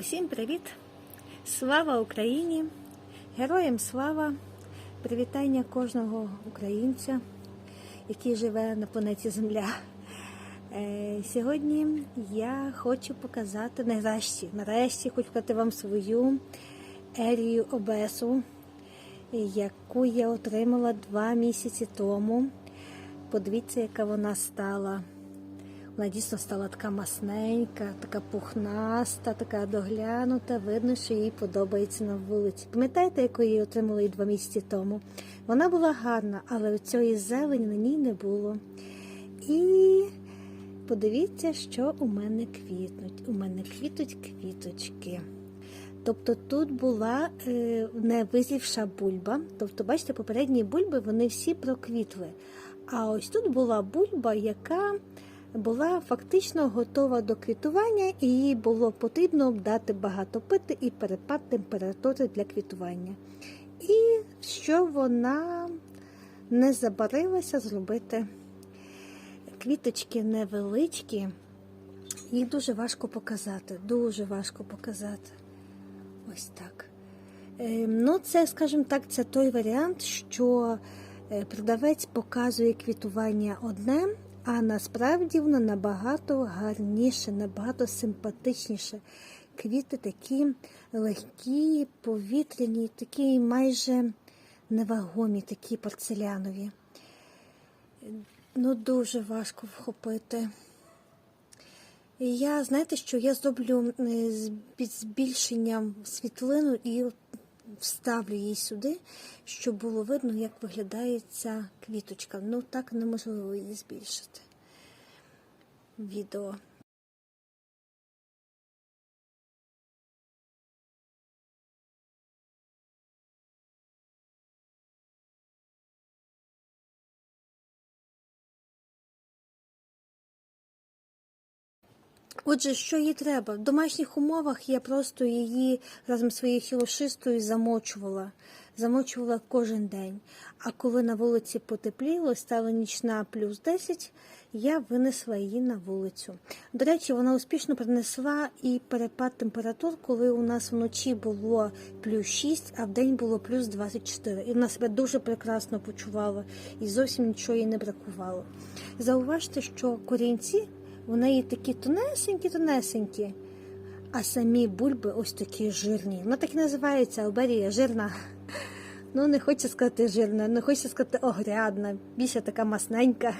Усім привіт! Слава Україні! Героям слава! Привітання кожного українця, який живе на планеті Земля. Е, Сьогодні я хочу показати нарешті, нарешті хочу показати вам свою ерію обесу, яку я отримала два місяці тому. Подивіться, яка вона стала. Вона дійсно стала така масненька, така пухнаста, така доглянута. Видно, що їй подобається на вулиці. Пам'ятаєте, яку її отримали два місяці тому? Вона була гарна, але цієї зелені на ній не було. І подивіться, що у мене квітнуть. У мене квітуть квіточки. Тобто тут була е, не визрівша бульба. Тобто, бачите, попередні бульби вони всі проквітли. А ось тут була бульба, яка була фактично готова до квітування, і їй було потрібно дати багато пити і перепад температури для квітування. І що вона не забарилася зробити. Квіточки невеличкі, їх дуже важко показати. Дуже важко показати. Ось так. Е, Ну, це, скажімо так, це той варіант, що е, продавець показує квітування одне, а насправді воно набагато гарніше, набагато симпатичніше. Квіти такі легкі, повітряні, такі майже невагомі, такі порцелянові. Ну, дуже важко вхопити. Я, знаєте, що я зроблю з збільшенням світлину і вставлю її сюди, щоб було видно, як виглядає ця квіточка. Ну, так неможливо її збільшити. Відео. Отже, що їй треба? В домашніх умовах я просто її разом з своєю хілошистою замочувала. Замочувала кожен день. А коли на вулиці потепліло, стала нічна плюс 10, я винесла її на вулицю. До речі, вона успішно принесла і перепад температур, коли у нас вночі було плюс 6, а в день було плюс 24. І вона себе дуже прекрасно почувала і зовсім нічого їй не бракувало. Зауважте, що корінці у неї такі тонесенькі-тонесенькі, а самі бульби ось такі жирні. Вона так і називається Алберія жирна. Ну, не хочу сказати жирна, не хочу сказати огрядна, більше така масненька.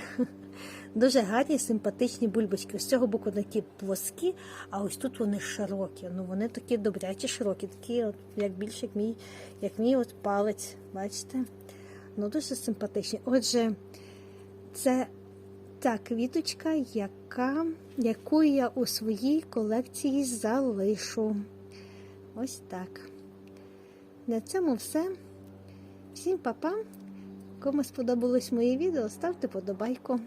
Дуже гарні, симпатичні бульбочки. З цього боку такі плоскі, а ось тут вони широкі. Ну вони такі добрячі, широкі, такі, от, як більше, як мій, як мій от палець. Бачите? Ну, дуже симпатичні. Отже, це та квіточка, яка, яку я у своїй колекції залишу. Ось так. На цьому все. Всім па-па. Кому сподобалось моє відео, ставте подобайку.